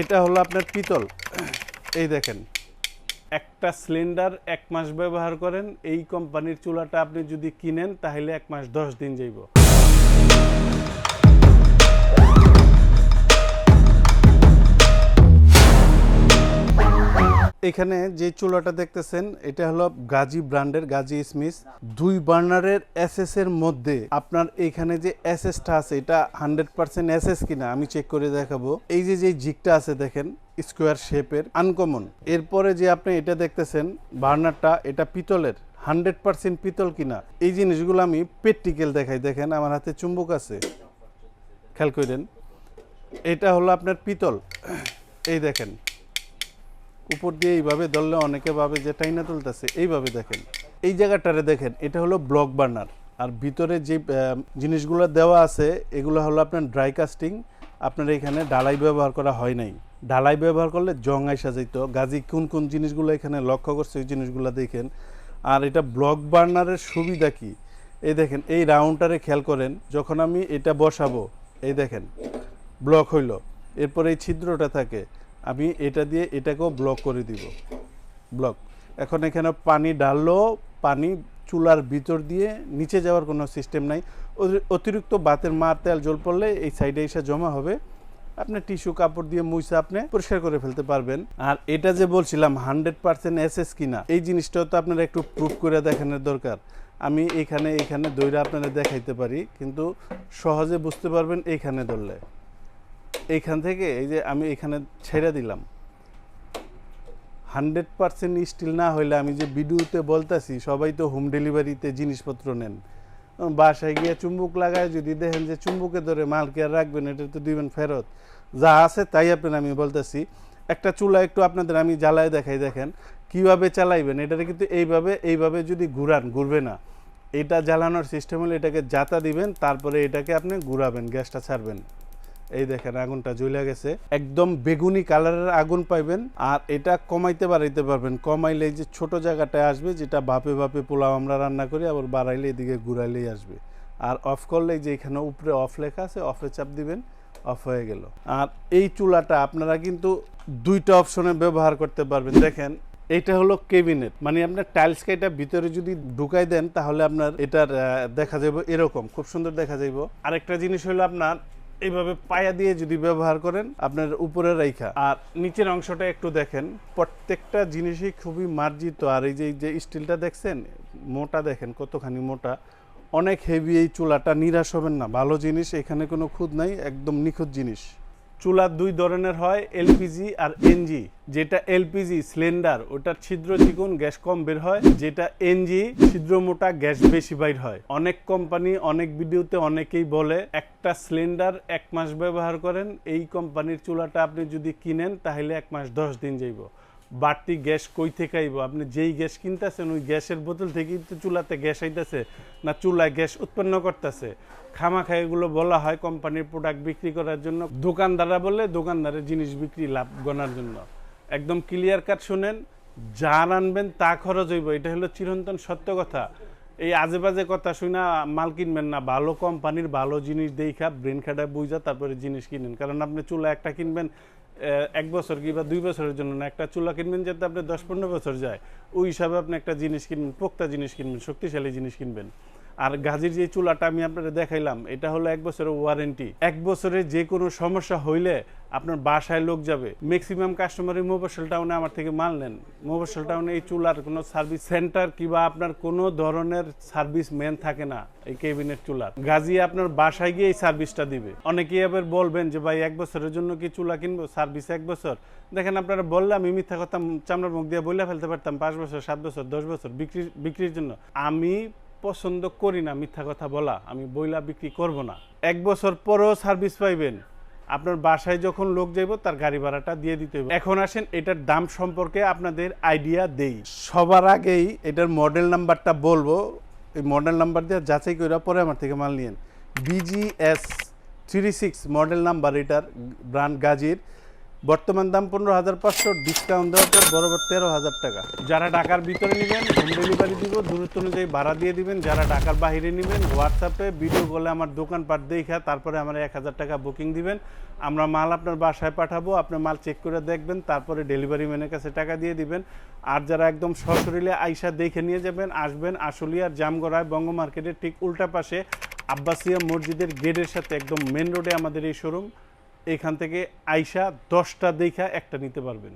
এটা হলো আপনার পিতল। এই দেখেন, একটা সিলিন্ডার এক মাস ব্যবহার করেন, এই কোম্পানির চুলাটা আপনি যদি কিনেন, তাহলে এক মাস দশ দিন যাইব। এখানে যে চুলাটা দেখতেছেন, এটা হলো গাজী ব্র্যান্ডের গাজী স্মিথ। দুই বার্নারের এসএস এর মধ্যে আপনার এখানে যে এসএসটা আছে, এটা হান্ড্রেড পার্সেন্ট এসএস কিনা আমি চেক করে দেখাবো। এই যে যে জিকটা আছে দেখেন, স্কোয়ার শেপের, আনকমন। এরপরে যে আপনি এটা দেখতেছেন, বার্নারটা, এটা পিতলের, হান্ড্রেড পার্সেন্ট পিতল কিনা। এই জিনিসগুলো আমি প্র্যাকটিক্যাল দেখাই। দেখেন, আমার হাতে চুম্বক আছে। খেয়াল করেন, এটা হলো আপনার পিতল। এই দেখেন উপর দিয়ে এইভাবে ধরলে অনেকে ভাবে যে টাইনা তুলতেছে, এইভাবে দেখেন। এই জায়গাটারে দেখেন, এটা হলো ব্লক বার্নার। আর ভিতরে যে জিনিসগুলো দেওয়া আছে, এগুলো হলো আপনার ড্রাই কাস্টিং। আপনার এখানে ডালাই ব্যবহার করা হয় নাই। ডালাই ব্যবহার করলে জং আইসা যাইতো। গাজী কোন কোন জিনিসগুলো এখানে লক্ষ্য করছে, ওই জিনিসগুলো দেখেন। আর এটা ব্লক বার্নারের সুবিধা কি? এই দেখেন, এই রাউন্ডটারে খেয়াল করেন, যখন আমি এটা বসাবো, এই দেখেন, ব্লক হইল। এরপর এই ছিদ্রটা থাকে। আমি এটা দিয়ে এটাকেও ব্লক করে দিব। ব্লক এখন এখানে পানি ডাললেও পানি চুলার ভিতর দিয়ে নিচে যাওয়ার কোনো সিস্টেম নাই। অতি- অতিরিক্ত বাতের মার, তেল, জল পড়লে এই সাইডে এসে জমা হবে। আপনি টিস্যু কাপড় দিয়ে মুছে আপনি পরিষ্কার করে ফেলতে পারবেন। আর এটা যে বলছিলাম হান্ড্রেড পার্সেন্ট এসএস কিনা, এই জিনিসটাও তো আপনার একটু প্রুফ করে দেখানোর দরকার। আমি এখানে এখানে দইরা আপনারা দেখাইতে পারি, কিন্তু সহজে বুঝতে পারবেন এইখানে ধরলে। এইখান থেকে এই যে আমি এখানে ছেড়ে দিলাম। হান্ড্রেড পার্সেন্ট স্টিল না হইলে আমি যে ভিডিওতে বলতাছি, সবাই তো হোম ডেলিভারিতে জিনিসপত্র নেন। বাসায় গিয়ে চুম্বুক লাগায় যদি দেখেন যে চুম্বুকে ধরে মাল কে আর রাখবেন, এটা তো দিবেন ফেরত। যা আছে তাই আপনার আমি বলতেছি, একটা চুলা একটু আপনাদের আমি জ্বালায় দেখাই, দেখেন, কীভাবে চালাইবেন, এটারে কিন্তু এইভাবে এইভাবে যদি ঘুরান, ঘুরবে না। এটা জ্বালানোর সিস্টেম হলে এটাকে জাতা দিবেন, তারপরে এটাকে আপনি ঘুরাবেন, গ্যাসটা ছাড়বেন। এই দেখেন আগুনটা জ্বলে গেছে। একদম বেগুনি কালারের আগুন পাইবেন আর এটা কমাইতে বাড়াইতে পারবেন। কমাইলে এই যে ছোট জায়গাটায় আসবে, যেটা বাপে বাপে পোলাও আমরা রান্না করি, আবার বাড়াইলে এদিকে ঘুরাইলেই আসবে। আর অফ করলে যে এখানে উপরে অফ লেখা আছে অফে চাপ দিবেন অফ হয়ে গেল। আর এই চুলাটা আপনারা কিন্তু দুইটা অপশনে ব্যবহার করতে পারবেন। দেখেন এইটা হলো কেবিনেট মানে আপনার টাইলস এটা ভিতরে যদি ঢুকাই দেন, তাহলে আপনার এটার দেখা যাবে এরকম, খুব সুন্দর দেখা যাইব। আরেকটা জিনিস হলো আপনার এইভাবে পায়া দিয়ে যদি ব্যবহার করেন, আপনার উপরে রাইখা। আর নিচের অংশটা একটু দেখেন, প্রত্যেকটা জিনিসই খুবই মার্জিত। আর এই যে যে স্টিলটা দেখছেন, মোটা দেখেন, কতখানি মোটা। অনেক হেভি এই চুলাটা নিরাশ হবেন না। ভালো জিনিস, এখানে কোনো খুদ নাই, একদম নিখুঁত জিনিস। চুলা দুই ধরনের হয়, এলপিজি আর এনজি। যেটা এলপিজি, সিলিন্ডার, ওটার ছিদ্র চিকুন গ্যাস কম বের হয়। যেটা এনজি, ছিদ্র মোটা গ্যাস বেশি বাইর হয়। অনেক কোম্পানি, অনেক ভিডিওতে অনেকেই বলে, একটা সিলিন্ডার এক মাস ব্যবহার করেন, এই কোম্পানির চুলাটা আপনি যদি কিনেন, তাহলে এক মাস দশ দিন যাইব। বাড়তি গ্যাস কই থেকে আইব? আপনি যেই গ্যাস কিনতেছেন, ওই গ্যাসের বোতল থেকেই তো চুলাতে গ্যাস আইতেছে না চুলায় গ্যাস উৎপন্ন করতেছে। খামাখা এগুলো বলা হয় কোম্পানির প্রোডাক্ট বিক্রি করার জন্য। দোকানদাররা বললে দোকানদারের জিনিস বিক্রি, লাভ গণার জন্য। একদম ক্লিয়ার কাট শুনেন যা আনবেন তা খরচ হইব। এটা হলো চিরন্তন সত্য কথা। এই আজে বাজে কথা শুনা মাল কিনবেন না। ভালো কোম্পানির ভালো জিনিস দেখা ব্রেন খাটা বুঝা তারপরে জিনিস কিনেন। কারণ আপনি চুলা একটা কিনবেন এক বছর কি বা দুই বছরের জন্য না, একটা চুলা কিনবেন যাতে আপনি দশ পনেরো বছর যায়, ওই হিসাবে আপনি একটা জিনিস কিনবেন, পোক্তা জিনিস কিনবেন, শক্তিশালী জিনিস কিনবেন। আর গাজির যে চুলাটা আমি আপনাদের দেখাইলাম, এটা হলো এক বছরের ওয়ারেন্টি এক বছরে যে কোনো সমস্যা হইলে আপনার বাসায় লোক যাবে। ম্যাক্সিমাম কাস্টমারই মোবাসল টাউনে আমার থেকে মাল নেন। মোবাসল টাউনে এই চুলার কোনো সার্ভিস সেন্টার কিংবা আপনার কোনো ধরনের সার্ভিস ম্যান থাকে না এই কেবিনেট চুলার। গাজী আপনার বাসায় গিয়ে এই সার্ভিসটা দিবে। অনেকেই আবার বলবেন যে, ভাই, এক বছরের জন্য কি চুলা কিনবো? সার্ভিস এক বছর? দেখেন, আপনারা বললে আমি মিথ্যা কথা চামড়ার মুখ দিয়ে বলে ফেলতে পারতাম পাঁচ বছর, সাত বছর, দশ বছর বিক্রি বিক্রির জন্য। আমি পছন্দ করি না মিথ্যা কথা বলা, আমি বইলা বিক্রি করব না। এক বছর পরেও সার্ভিস পাইবেন। আপনার বাসায় যখন লোক যাইব, তার গাড়ি ভাড়াটা দিয়ে দিতে হবে এখন আসেন, এটার দাম সম্পর্কে আপনাদের আইডিয়া দেই। সবার আগেই এটার মডেল নাম্বারটা বলব। এই মডেল নাম্বার দিয়ে যাচাই করে পরে আমার থেকে মাল নিয়েন। BGS three six model number এটার ব্র্যান্ড গাজির। বর্তমান দাম পনেরো হাজার পাঁচশো ডিসকাউন্ট দেওয়ার পর বরাবর তেরো হাজার টাকা। যারা ঢাকার ভিতরে নেবেন হোম ডেলিভারি দিব, দূরত্ব অনুযায়ী ভাড়া দিয়ে দিবেন। যারা ঢাকার বাইরে নেবেন হোয়াটসঅ্যাপে ভিডিও কলে আমার দোকান দোকানপাট দেখা, তারপরে আমার এক হাজার টাকা বুকিং দিবেন। আমরা মাল আপনার বাসায় পাঠাবো আপনার মাল চেক করে দেখবেন, তারপরে ডেলিভারি ম্যানের কাছে টাকা দিয়ে দিবেন। আর যারা একদম সশরীরে আইসা দেখে নিয়ে যাবেন, আসবেন আশুলিয়ার জামগড়ায় বঙ্গ মার্কেটের ঠিক উল্টা পাশে আব্বাসিয়া মসজিদের গেটের সাথে একদম মেন রোডে আমাদের এই শোরুম এখান থেকে আইসা দশটা দেখা একটা নিতে পারবেন।